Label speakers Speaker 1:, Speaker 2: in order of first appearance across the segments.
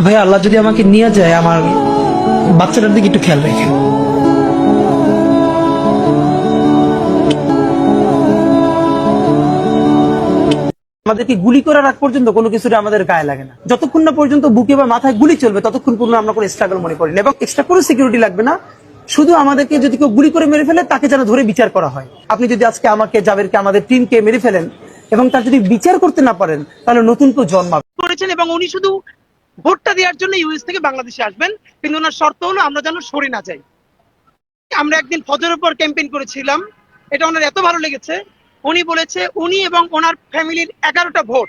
Speaker 1: ভাই, আল্লাহ যদি আমাকে নিয়ে যায়, আমার বাচ্চাটার দিকে একটু খেয়াল রেখে। আমাদেরকে গুলি করার আগ পর্যন্ত কোনো কিছুটা আমাদের গায়ে লাগে না। যতক্ষণ না পর্যন্ত বুকে বা মাথায় গুলি চলবে, ততক্ষণ পর্যন্ত আমরা কোনো স্ট্রাগল মনে করি না। এবং এক্সট্রা কোনো সিকিউরিটি লাগবে না। শুধু আমাদেরকে যদি কেউ গুলি করে মেরে ফেলে, তাকে যেন ধরে বিচার করা হয়। আপনি যদি আজকে আমাকে, জাবেরকে, আমাদের টিমকে মেরে ফেলেন, এবং তার যদি বিচার করতে না পারেন, তাহলে নতুন কেউ জন্মাবে
Speaker 2: করেছেন, এবং উনি শুধু ভোটটা দেওয়ার জন্য ইউএস থেকে বাংলাদেশে আসবেন। কিন্তু ওনার শর্ত হলো আমরা যেন সরে না যাই। আমরা একদিন ফজরের উপর ক্যাম্পেইন করেছিলাম। এটা ওনার এত ভালো লেগেছে। উনি বলেছে, উনি এবং ওনার ফ্যামিলির এগারোটা ভোট।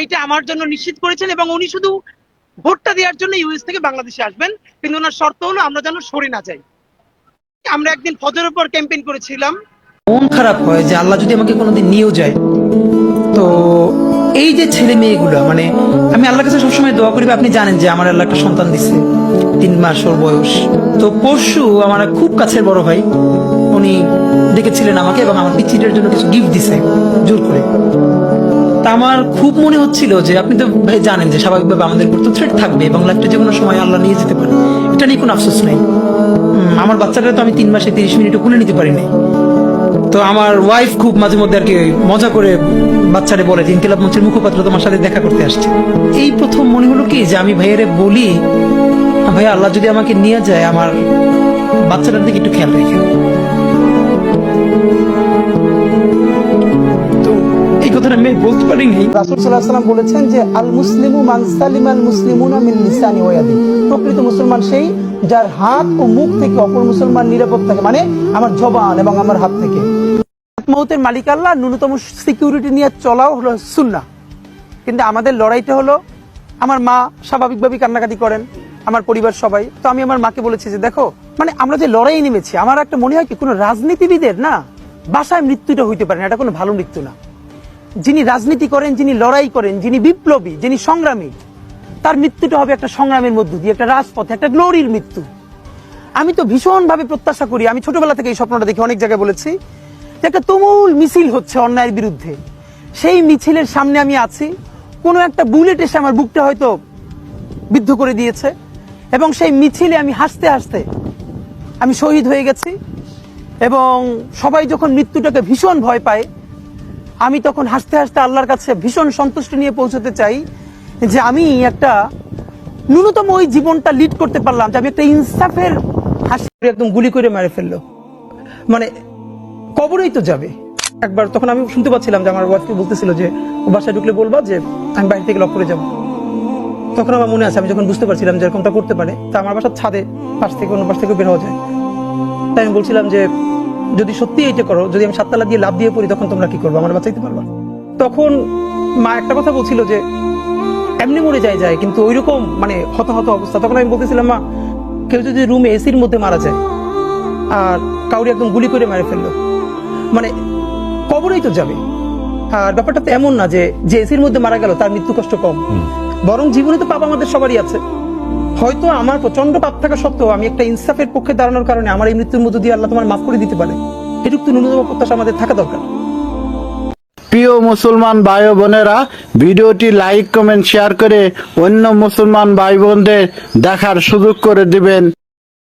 Speaker 2: এইটা আমার জন্য নিশ্চিত করেছেন এবং উনি শুধু ভোটটা দেওয়ার জন্য ইউএস থেকে বাংলাদেশে আসবেন। কিন্তু ওনার শর্ত হলো আমরা যেন সরে না যাই। আমরা একদিন ফজরের উপর ক্যাম্পেইন করেছিলাম।
Speaker 1: মন খারাপ হয় যে আল্লাহ যদি আমাকে কোনোদিন নিয়েও যায়। তো এই যে ছেলে মেয়েগুলো মানে আমি আল্লাহর কাছে সবসময় দোয়া করি, আপনি জানেন যে আমার আল্লাহ একটা সন্তান দিচ্ছে তিন মাস ওর বয়স। তো পরশু আমার খুব কাছের বড় ভাই, উনি ডেকেছিলেন আমাকে এবং আমার পিচিটার জন্য কিছু গিফট দিছে, জোর করে। তা আমার খুব মনে হচ্ছিল যে, আপনি তো ভাই জানেন যে স্বাভাবিকভাবে আমাদের উপর তো থ্রেট থাকবে এবং লাইফটা যে কোনো সময় আল্লাহ নিয়ে যেতে পারে। এটা নিয়ে কোনো আফসোস নেই। আমার বাচ্চাটা তো আমি তিন মাসে তিরিশ মিনিটও কুলে নিতে পারিনি তো আমার ওয়াইফ খুব মাঝে মধ্যে আর কি মজা করে বাচ্চারে বলে যে, ইনকিলাব মঞ্চের মুখপাত্র তোমার সাথে দেখা করতে আসছে। এই প্রথম মনে হলো কি যে, আমি ভাইয়ারে বলি ভাই আল্লাহ যদি আমাকে নিয়ে যায়, আমার বাচ্চাটার দিকে একটু খেয়াল রেখে। কথাটা আমি বলতে পারিনি রাসুল সাল্লাহ সাল্লাম বলেছেন যে আল মুসলিমু সালিম আল লিসানি ওয়াদি প্রকৃত মুসলমান সেই যার হাত ও মুখ থেকে অপর মুসলমান নিরাপদ থাকে মানে আমার জবান এবং আমার হাত থেকে। মালিক আল্লাহ, ন্যূনতম সিকিউরিটি নিয়ে চলাও হলো সুন্না কিন্তু আমাদের লড়াইতে হলো, আমার মা স্বাভাবিকভাবেই কান্নাকাটি করেন, আমার পরিবার সবাই। তো আমি আমার মাকে বলেছি যে, দেখো মানে আমরা যে লড়াই নেমেছি, আমার একটা মনে হয় কি, কোনো রাজনীতিবিদের না বাসায় মৃত্যুটা হইতে পারে না, এটা কোনো ভালো মৃত্যু না। যিনি রাজনীতি করেন, যিনি লড়াই করেন, যিনি বিপ্লবী, যিনি সংগ্রামী, তার মৃত্যুটা হবে একটা সংগ্রামের মধ্য দিয়ে, একটা রাজপথে, একটা গ্লোরির মৃত্যু। আমি তো ভীষণভাবে প্রত্যাশা করি, আমি ছোটবেলা থেকে এই স্বপ্নটা দেখি অনেক জায়গায় বলেছি যে একটা তুমুল মিছিল হচ্ছে অন্যায়ের বিরুদ্ধে। সেই মিছিলের সামনে আমি আছি, কোনো একটা বুলেট এসে আমার বুকটা হয়তো বিদ্ধ করে দিয়েছে এবং সেই মিছিলে আমি হাসতে হাসতে আমি শহীদ হয়ে গেছি এবং সবাই যখন মৃত্যুটাকে ভীষণ ভয় পায় আমি তখন হাসতে হাসতে আল্লাহর কাছে ভীষণ সন্তুষ্টি নিয়ে পৌঁছতে চাই যে আমি একটা ন্যূনতম ওই জীবনটা লিড করতে পারলাম যে আমি একটা ইনসাফের হাসি একদম গুলি করে মেরে ফেলল। মানে কবরেই তো যাবে। একবার তখন আমি শুনতে পাচ্ছিলাম যে আমার ওয়াইফকে বলতেছিল যে বাসায় ঢুকলে বলবা যে, আমি বাইরে থেকে লক করে যাব। তখন আমার মনে আছে, আমি যখন বুঝতে পারছিলাম যে এরকমটা করতে পারে, তা আমার বাসার ছাদে পাশ থেকে অন্য পাশ থেকে বের হওয়া যায়। তাই আমি বলছিলাম যে যদি সত্যি এইটা করো যদি আমি সাততলা দিয়ে লাভ দিয়ে পড়ি তখন তোমরা কি করব? আমার বাঁচাইতে পারবা? তখন মা একটা কথা বলছিল যে এমনি মরে যায় যায় কিন্তু ওইরকম মানে হতাহত অবস্থা। তখন আমি বলতেছিলাম মা কেউ যদি রুমে এসির মধ্যে মারা যায় আর কাউরি একদম গুলি করে মেরে ফেলল মানে কবরেই তো যাবে। আর ব্যাপারটা তো এমন না যে যে এসির মধ্যে মারা গেল তার মৃত্যু কষ্ট কম। বরং জীবনে তো পাপ আমাদের সবারই আছে। হয়তো আমার প্রচণ্ড পাপ থাকা সত্ত্বেও আমি একটা ইনসাফের পক্ষে দাঁড়ানোর কারণে আমার এই মৃত্যুর মধ্য দিয়ে আল্লাহ তোমার মাফ করে দিতে পারে। এটুকু ন্যূনতম প্রত্যাশা আমাদের থাকা দরকার।
Speaker 3: প্রিয় মুসলমান ভাই বোনেরা, ভিডিওটি লাইক, কমেন্ট, শেয়ার করে অন্য মুসলমান ভাই বোনদের দেখার সুযোগ করে দিবেন।